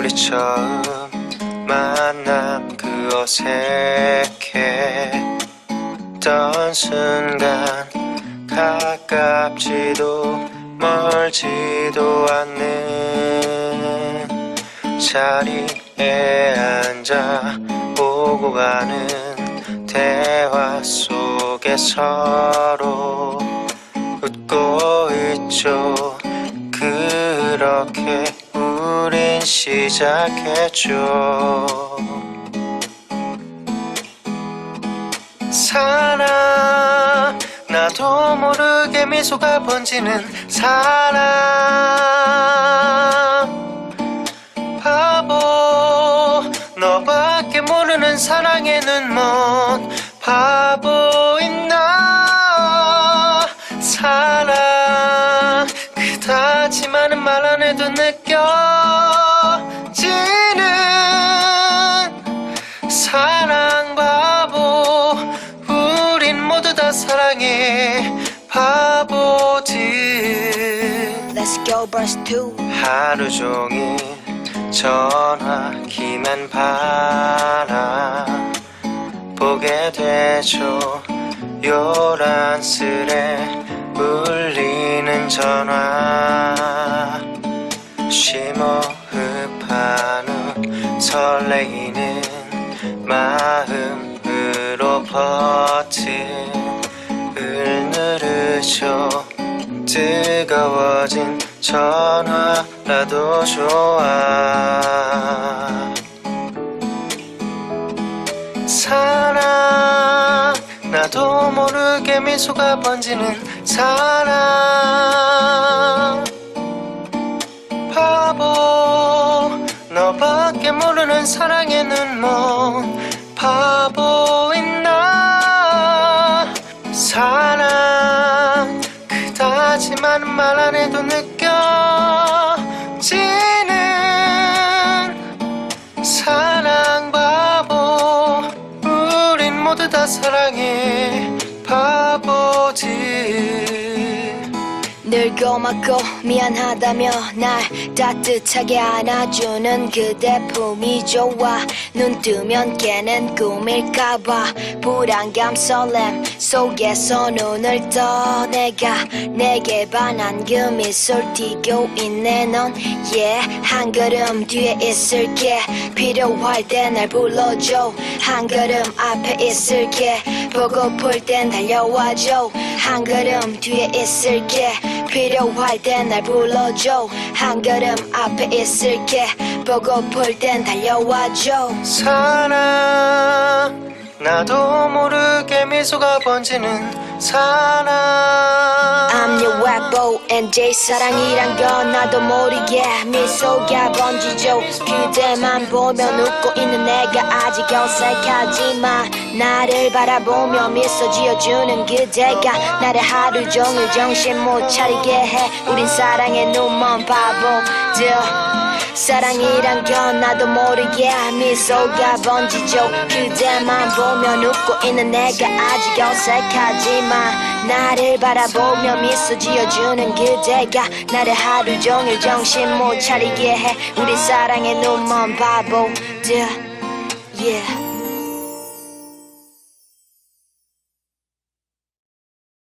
우리 처음 만남 그 어색했던 순간 가깝지도 멀지도 않는 자리에 앉아 오고 가는 대화 속에 서로 웃고 있죠 시작했죠 사랑 나도 모르게 미소가 번지는 사랑 바보 너밖에 모르는 사랑에는 뭔 바보인 나. 사랑 그다지만은 말 안 해도 느껴 바보들 Let's go verse 2 하루 종일 전화기만 바라 보게 되죠. 요란스레 울리는 전화. 심호흡한 후 설레이는 마음으로 버튼을 누르죠 뜨거워진 전화라도 좋아. 사랑 나도 모르게 미소가 번지는 사랑. 바보 너밖에 모르는 사랑에는 뭔 바보 그다지만 말안 해도 느껴지는 사랑 바보. 우린 모두 다 사랑해 늘 고맙고 미안하다며 날 따뜻하게 안아주는 그대 품이 좋아. 눈 뜨면 깨는 꿈일까봐 불안감 설렘 속에서 눈을 떠. 내가 내게 반한 그 미소를 띠고 있네. 넌 yeah 한 걸음 뒤에 있을게. 필요할 때 날 불러줘. 한 걸음 앞에 있을게. 보고플 땐 달려와줘 한 걸음 뒤에 있을게. 필요할 땐 날 불러줘. 한 걸음 앞에 있을게. 보고플 땐 달려와줘. 사랑 나도 모르게 미소가 번지는 사랑 Webbo NJ 사랑이란 건 나도 모르게 미소가 번지죠 그대만 보면 웃고 있는 내가 아직 어색하지만 나를 바라보며 미소 지어주는 그대가 나를 하루 종일 정신 못 차리게 해. 우린 사랑에 눈먼 바보들 사랑이란 건 나도 모르게 미소가 번지죠. 그대만 보면 웃고 있는 내가 아직 어색하지만 나를 바라보며 미소 지어주는 그대가 나를 하루 종일 정신 못 차리게 해. 우리 사랑에 눈먼 바보들 yeah